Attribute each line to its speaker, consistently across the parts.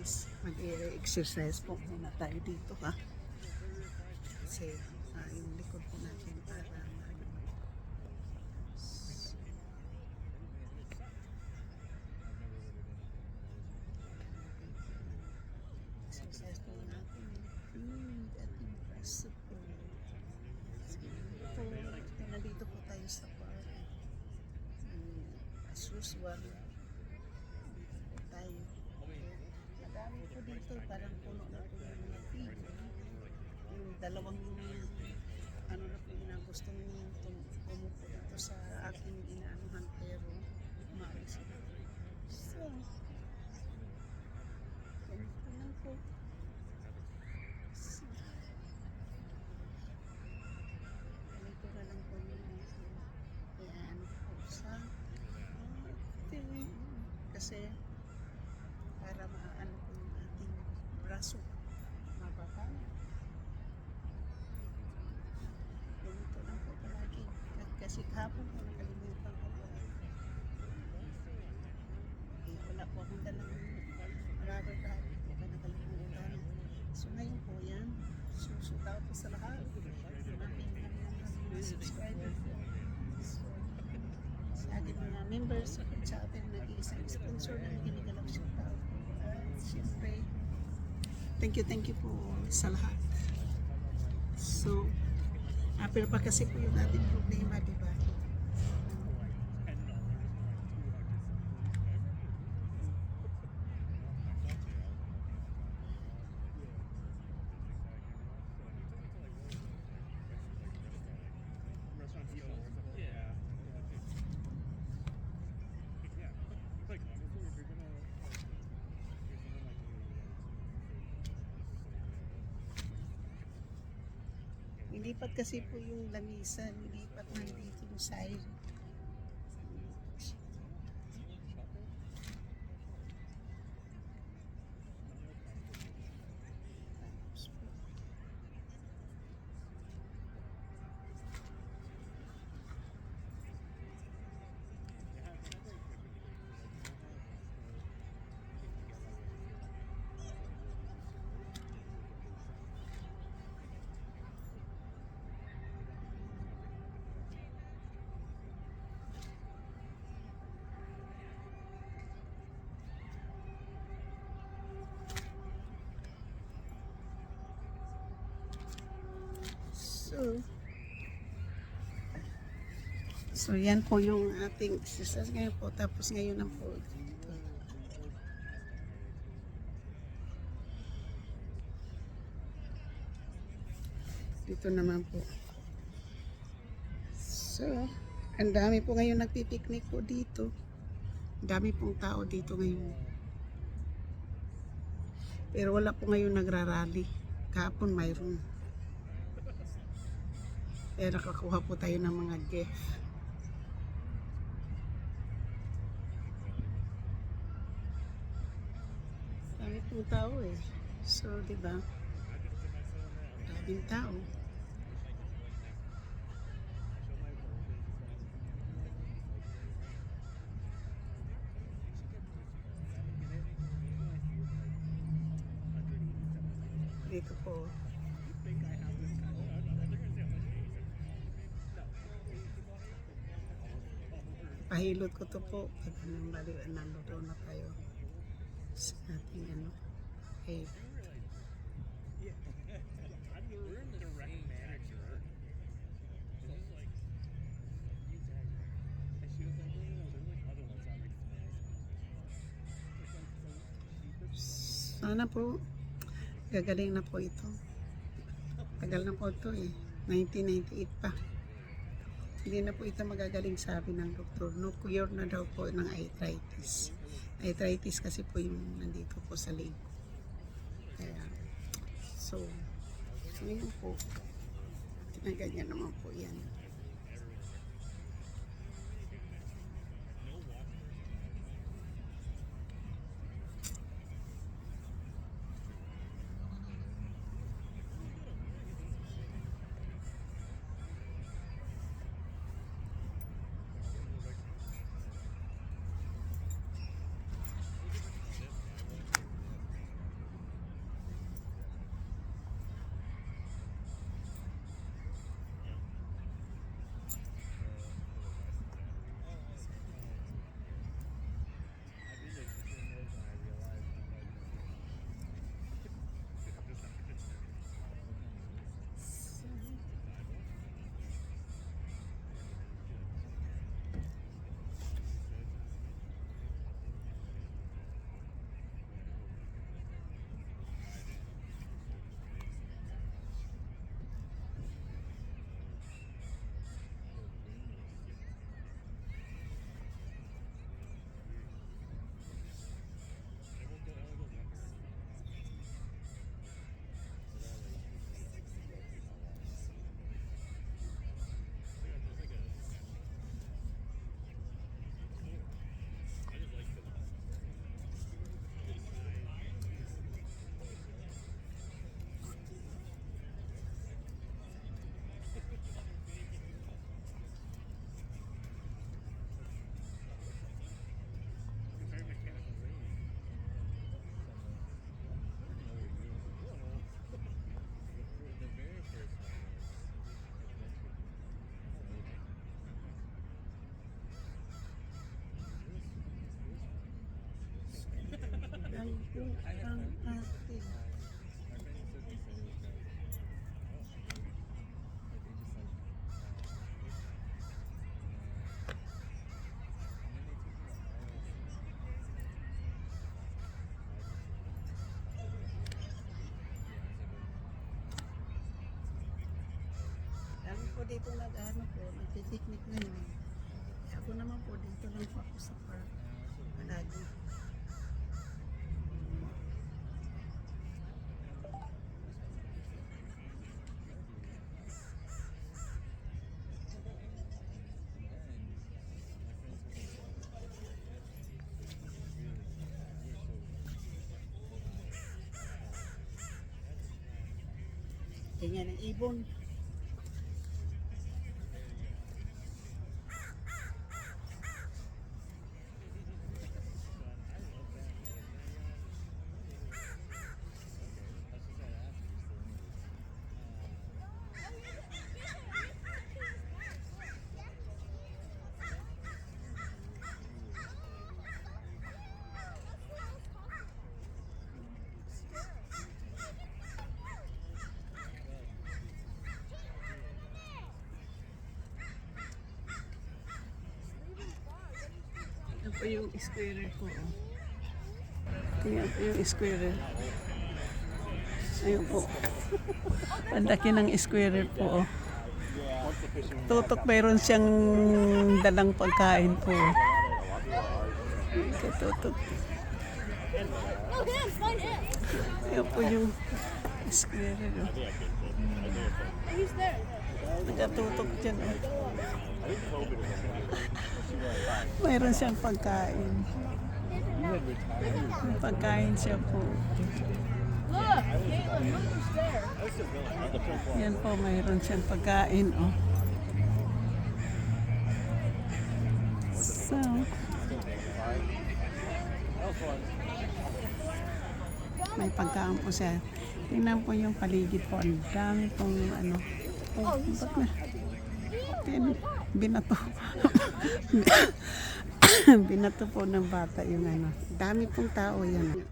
Speaker 1: guys. Mag-exercise po muna tayo dito ha. Kasi ah, yung likod po natin para exercise po natin. Hmm, that impressive po. So, ito, nandito po tayo sa park. Hmm, as dito po tayo. Madami po dito, parang puno na po yung mga tigre. Yung dalawang ano na po yung gustong tum- pumupo dito sa aking inaanuhan pero maalis sila. So, ganito lang po. Ganito na lang po yung Ayan po sa TV. Kasi para maano po yung ating braso mababa. Ganito lang po palagi. K- Kasi kahapon po nakalimutan ko po. Akong dalang rubber band. Di ba nakalimutan? So ngayon po yan. Susuta po sa lahat. Ating mga subscriber po. So, sa ating mga members sa ating nag-iisang sponsor na ginagalang shoutout. At siyempre, thank you, thank you po sa lahat. So, ah, pero pa kasi po yung ating problema, di Nilipat kasi po yung lamisan, nilipat nandito yung side. So, yan po yung ating exercise ngayon po. Tapos ngayon na po dito. Dito naman po. So, ang dami po ngayon nagpipiknik po dito. Ang dami pong tao dito ngayon. Pero wala po ngayon nagrarally. Kahapon mayroon. Kaya nakakuha po tayo ng mga gift. Dami pong tao eh. So, di ba? Daming tao. Dito po. Pahilot ko to po. Pag anong bali, nandito na tayo sa ating ano. Okay. Sana po, gagaling na po ito. Tagal na po ito eh. 1998 pa. Hindi na po ito magagaling sabi ng doktor. No cure na daw po ng arthritis. Arthritis kasi po yung nandito po sa leg. Kaya, so, ngayon po, ginaganyan naman po yan. Dito nag-ano po, nagpipiknik ngayon. Eh, Ako naman po, dito lang po ako sa park. Palagi. Ganyan ang ibon. Po yung squirrel ko. Oh. Tingnan po yung squirrel. Ayun po. Ang laki ng squirrel po. Oh. Tutok mayroon siyang dalang pagkain po. Tutok. Ayun po yung squirrel. Oh. Nagatutok dyan. Oh. Mayroon siyang pagkain. Pagkain siya po. Yan po, mayroon siyang pagkain. Oh. So, may pagkain po siya. Tingnan po yung paligid po. Ang dami pong ano. Oh, ba't na? Tin, binato. binato po ng bata yung ano. Dami pong tao yan.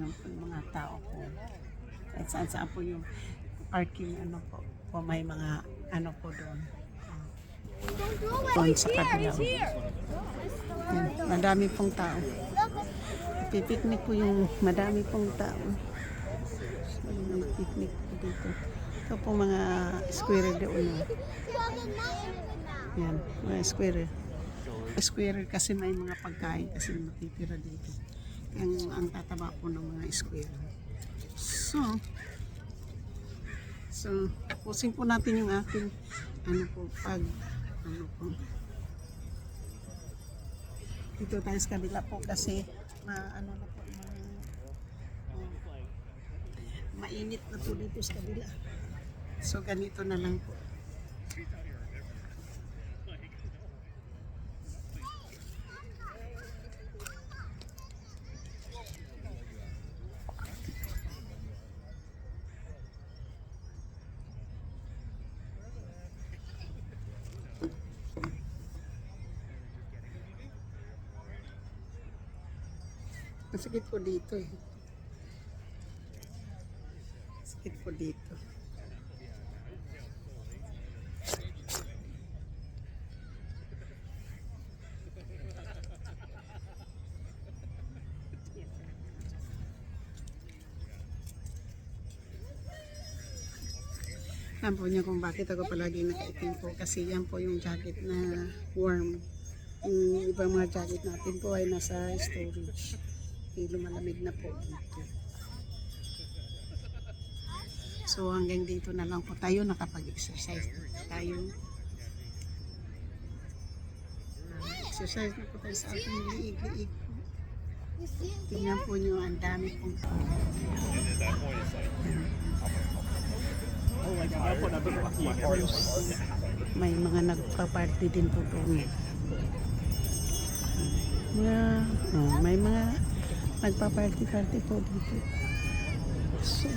Speaker 1: yung po yung mga tao po. At saan saan po yung parking ano po. po may mga ano po doon. Doon sa kabila. Madami pong tao. Pipiknik po yung madami pong tao. So, picnic po dito. Ito po mga squirrel doon. Yan, mga squirrel. Squirrel kasi may mga pagkain kasi natitira dito. Ang, ang tataba po ng mga squirrel. So, so, tapusin po natin yung ating ano po, pag, ano po, dito tayo sa kabila po kasi na ano na po ma, mainit na po dito sa kabila so ganito na lang po Masakit po dito eh. Sakit po dito. Alam po niyo kung bakit ako palagi nakaitim po kasi yan po yung jacket na warm. Yung ibang mga jacket natin po ay nasa storage. Eh, lumalamig na po dito. So hanggang dito na lang po tayo nakapag-exercise tayo. Exercise na po tayo sa ating liig-liig. Tingnan po nyo, ang dami pong May mga nagpa-party din po doon. Mga, oh, may mga nagpa-party-party po dito. So,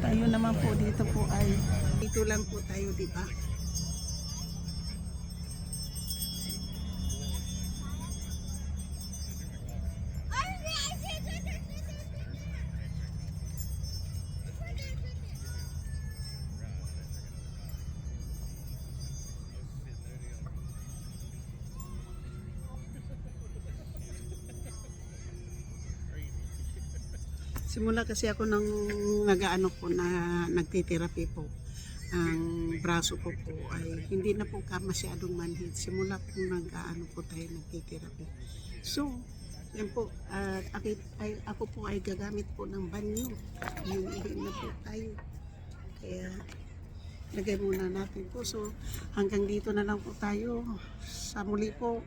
Speaker 1: tayo naman po dito po ay dito lang po tayo, di ba? Simula kasi ako nang nag-ano po na nagtitherapy po. Ang braso ko po ay hindi na po ka masyadong manhid. Simula po nag-ano po tayo nagtitherapy. So, yan po, at aki- ay, ako po ay gagamit po ng banyo. Hinihin na po tayo. Kaya, lagay muna natin po. So, hanggang dito na lang po tayo. Sa muli po,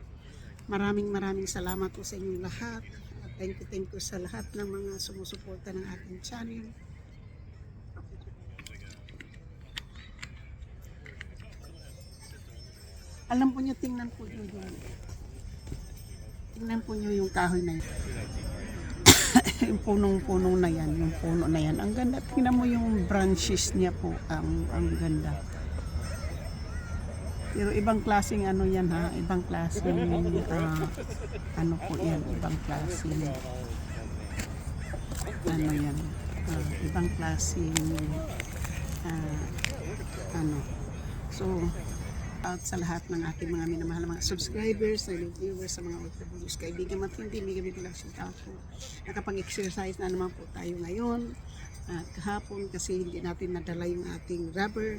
Speaker 1: maraming maraming salamat po sa inyong lahat. Thank you, thank you sa lahat ng mga sumusuporta ng ating channel. Alam po niyo, tingnan po niyo yung tingnan po niyo yung kahoy na yun. yung punong-punong na yan, yung puno na yan. Ang ganda. Tingnan mo yung branches niya po. Ang, ang ganda. Pero ibang klaseng ano yan ha. Ibang klaseng ah, ano po yan. Ibang klaseng ano yan. ah, ibang klaseng ah, ano. So, out sa lahat ng ating mga minamahal na mga subscribers, silent viewers, sa mga OFWs, kaibigan matindi, may gabi lang shout out po. Nakapag-exercise na naman po tayo ngayon at kahapon kasi hindi natin nadala yung ating rubber.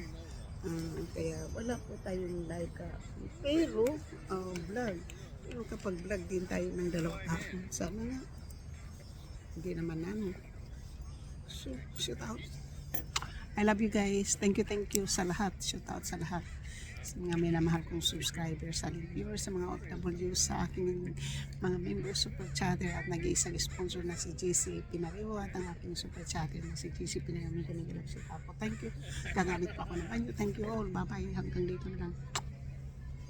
Speaker 1: Ah, kaya wala po tayong live ka. Pero, ah, vlog. Pero kapag vlog din tayo ng dalawang hapon, sana nga. Hindi naman namin. So, shout out. I love you guys. Thank you, thank you sa lahat. Shout out sa lahat. Sa mga minamahal kong subscribers, sa viewers, sa mga OFW, sa aking mga members super chatter at nag-iisang sponsor na si JC Pinareho at ang aking super chatter na si JC Pinareho. May ganun si. Thank you. Gagamit pa ako ng banyo. Thank you all. Bye-bye. Hanggang dito na lang.